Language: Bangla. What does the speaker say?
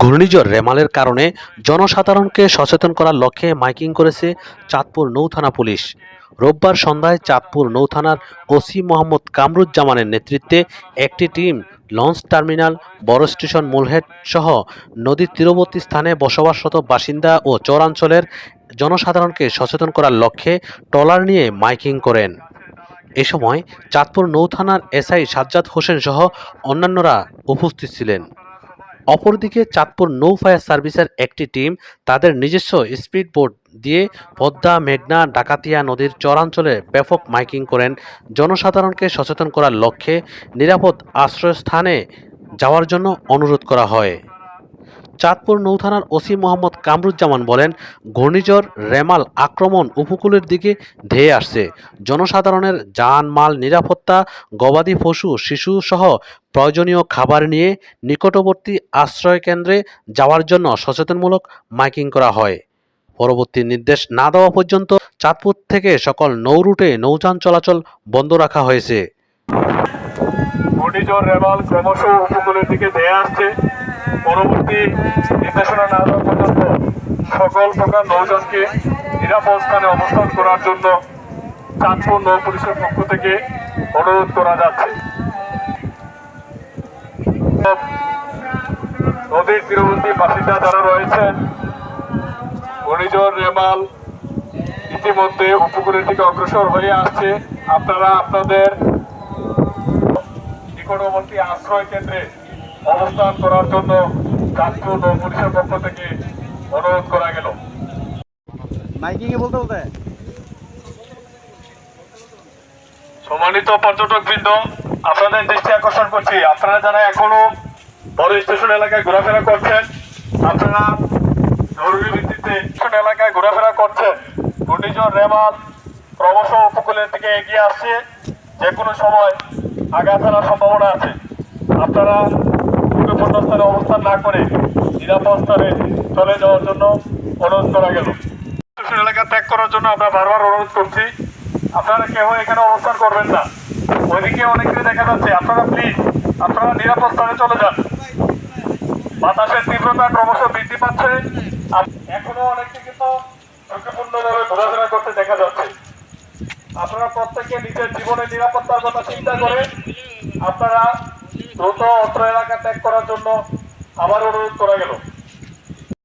ঘূর্ণিঝড় রেমালের কারণে জনসাধারণকে সচেতন করার লক্ষ্যে মাইকিং করেছে চাঁদপুর নৌথানা পুলিশ। রোববার সন্ধ্যায় চাঁদপুর নৌথানার ওসি মোহাম্মদ কামরুজ্জামানের নেতৃত্বে একটি টিম লঞ্চ টার্মিনাল, বড় স্টেশন মুলহেড সহ নদীর তীরবর্তী স্থানে বসবাসরত বাসিন্দা ও চরাঞ্চলের জনসাধারণকে সচেতন করার লক্ষ্যে ট্রলার নিয়ে মাইকিং করেন। এ সময় চাঁদপুর নৌথানার এসআই সাজ্জাদ হোসেন সহ অন্যান্যরা উপস্থিত ছিলেন। অপরদিকে চাঁদপুর নৌ ফায়ার সার্ভিসের একটি টিম তাদের নিজস্ব স্পিড বোট দিয়ে পদ্মা, মেঘনা, ডাকাতিয়া নদীর চরাঞ্চলে ব্যাপক মাইকিং করেন। জনসাধারণকে সচেতন করার লক্ষ্যে নিরাপদ আশ্রয়স্থানে যাওয়ার জন্য অনুরোধ করা হয়। চাঁদপুর নৌথানার ওসি মোহাম্মদ কামরুজ্জামান বলেন, ঘূর্ণিঝড়, রেমাল আক্রমণ উপকূলের দিকে ধেয়ে আসছে। জনসাধারণের যানমাল নিরাপত্তা, গবাদি পশু, শিশু সহ প্রয়োজনীয় খাবার নিয়ে নিকটবর্তী আশ্রয়কেন্দ্রে যাওয়ার জন্য সচেতনমূলক মাইকিং করা হয়। পরবর্তী নির্দেশ না দেওয়া পর্যন্ত চাঁদপুর থেকে সকল নৌ রুটে নৌযান চলাচল বন্ধ রাখা হয়েছে। ঘূর্ণিঝড়, রেমাল ক্রমশ উপকূলের দিকে ধেয়ে আসছে। পরবর্তী নির্দেশনা না দেওয়া পর্যন্ত সকল প্রকার নৌযানকে নিরাপদ স্থানে অবস্থান করার জন্য চাঁদপুর নৌ পুলিশের পক্ষ থেকে অনুরোধ করা যাচ্ছে। নদীর তীরবর্তী বাসিন্দা যারা রয়েছেন, ঘূর্ণিঝড়, রেমাল, ইতিমধ্যে উপকূলের দিকে অগ্রসর হয়ে আসছে। আপনারা আপনাদের নিকটবর্তী আশ্রয় কেন্দ্রে অবস্থান করার জন্য চাঁদপুর নৌ পুলিশের পক্ষ থেকে অনুরোধ করা গেল। মাইকিং এ বলতে বলতে? সম্মানিত পর্যটক বৃন্দ আপনাদের দৃষ্টি আকর্ষণ করছি। আপনারা যারা এখনও বড় স্টেশন এলাকায় ঘোরাফেরা করছেন আপনারা জরুরি ভিত্তিতে স্টেশন এলাকায় ঘোরাফেরা করছেন ঘূর্ণিঝড় রেমাল ক্রমশ উপকূলের দিকে এগিয়ে আসছে যে কোনো সময় আঘাত আনার সম্ভাবনা আছে। আপনারা ঝুঁকিপূর্ণ অবস্থান না করে নিরাপদ স্থানে চলে যাওয়ার জন্য অনুরোধ করা গেল। এলাকা ত্যাগ করার জন্য আমরা বারবার অনুরোধ করছি। আপনারা কেউ এখানে অবস্থান করবেন না। ওইদিকে অনেকে দেখা যাচ্ছে। আপনারা প্লিজ আপনারা নিরাপদ স্থানে চলে যান। বাতাসের তীব্রতা ক্রমশ বৃদ্ধি পাচ্ছে। এখনও অনেকে কিন্তু ঝুঁকিপূর্ণভাবে ঘোরাফেরা করতে দেখা যাচ্ছে। আপনারা প্রত্যেকে নিজের জীবনের নিরাপত্তার কথা চিন্তা করে আপনারা দ্রুত অত্র এলাকা ত্যাগ করার জন্য আবার অনুরোধ করা গেল।